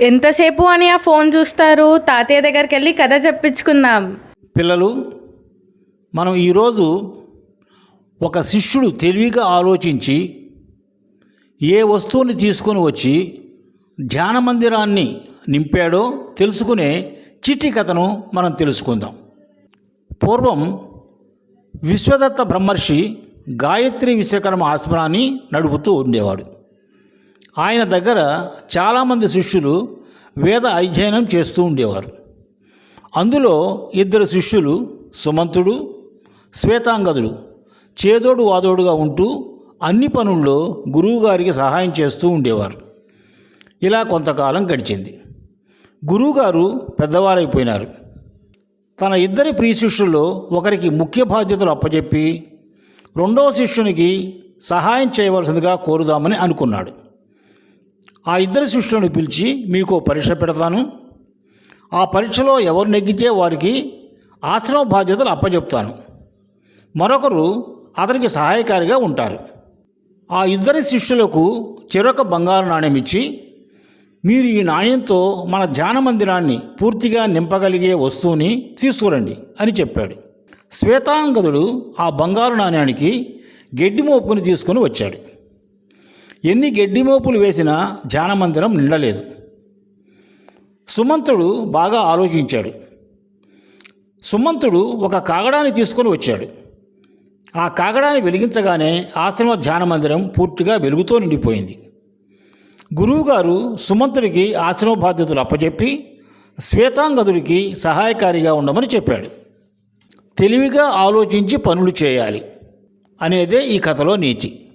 ఎంతసేపు అని ఆ ఫోన్ చూస్తారు? తాతయ్య దగ్గరికి వెళ్ళి కథ చెప్పించుకుందాం. పిల్లలు మనం ఈరోజు ఒక శిష్యుడు తెలివిగా ఆలోచించి ఏ వస్తువుని తీసుకొని వచ్చి ధ్యాన మందిరాన్ని నింపాడో తెలుసుకునే చిట్టి కథను మనం తెలుసుకుందాం. పూర్వం విశ్వదత్త బ్రహ్మర్షి గాయత్రి విశ్వకర్మ ఆశ్రమాన్ని నడుపుతూ ఉండేవాడు. ఆయన దగ్గర చాలామంది శిష్యులు వేద అధ్యయనం చేస్తూ ఉండేవారు. అందులో ఇద్దరు శిష్యులు సుమంతుడు శ్వేతాంగదుడు చేదోడు వాదోడుగా ఉంటూ అన్ని పనుల్లో గురువుగారికి సహాయం చేస్తూ ఉండేవారు. ఇలా కొంతకాలం గడిచింది. గురువుగారు పెద్దవారైపోయినారు. తన ఇద్దరి ప్రియ శిష్యుల్లో ఒకరికి ముఖ్య బాధ్యతలు అప్పచెప్పి రెండవ శిష్యునికి సహాయం చేయవలసిందిగా కోరుదామని అనుకున్నాడు. ఆ ఇద్దరు శిష్యులను పిలిచి మీకు పరీక్ష పెడతాను. ఆ పరీక్షలో ఎవరు నెగ్గితే వారికి ఆశ్రమ బాధ్యతలు అప్పచెప్తాను మరొకరు అతనికి సహాయకారిగా ఉంటారు. ఆ ఇద్దరి శిష్యులకు చెరొక బంగారు నాణ్యం ఇచ్చి మీరు ఈ నాణ్యంతో మన ధ్యాన మందిరాన్ని పూర్తిగా నింపగలిగే వస్తువుని తీసుకురండి అని చెప్పాడు. శ్వేతాంగదుడు ఆ బంగారు నాణ్యానికి గడ్డి మోపుకుని తీసుకొని వచ్చాడు. ఎన్ని గెడ్డిమోపులు వేసినా ధ్యాన మందిరం నిండలేదు. సుమంతుడు బాగా ఆలోచించాడు. సుమంతుడు ఒక కాగడాన్ని తీసుకొని వచ్చాడు. ఆ కాగడాన్ని వెలిగించగానే ఆశ్రమ ధ్యాన మందిరం పూర్తిగా వెలుగుతో నిండిపోయింది. గురువుగారు సుమంతుడికి ఆశ్రమ బాధ్యతలు అప్పచెప్పి శ్వేతాంగదుడికి సహాయకారిగా ఉండమని చెప్పాడు. తెలివిగా ఆలోచించి పనులు చేయాలి అనేదే ఈ కథలో నీతి.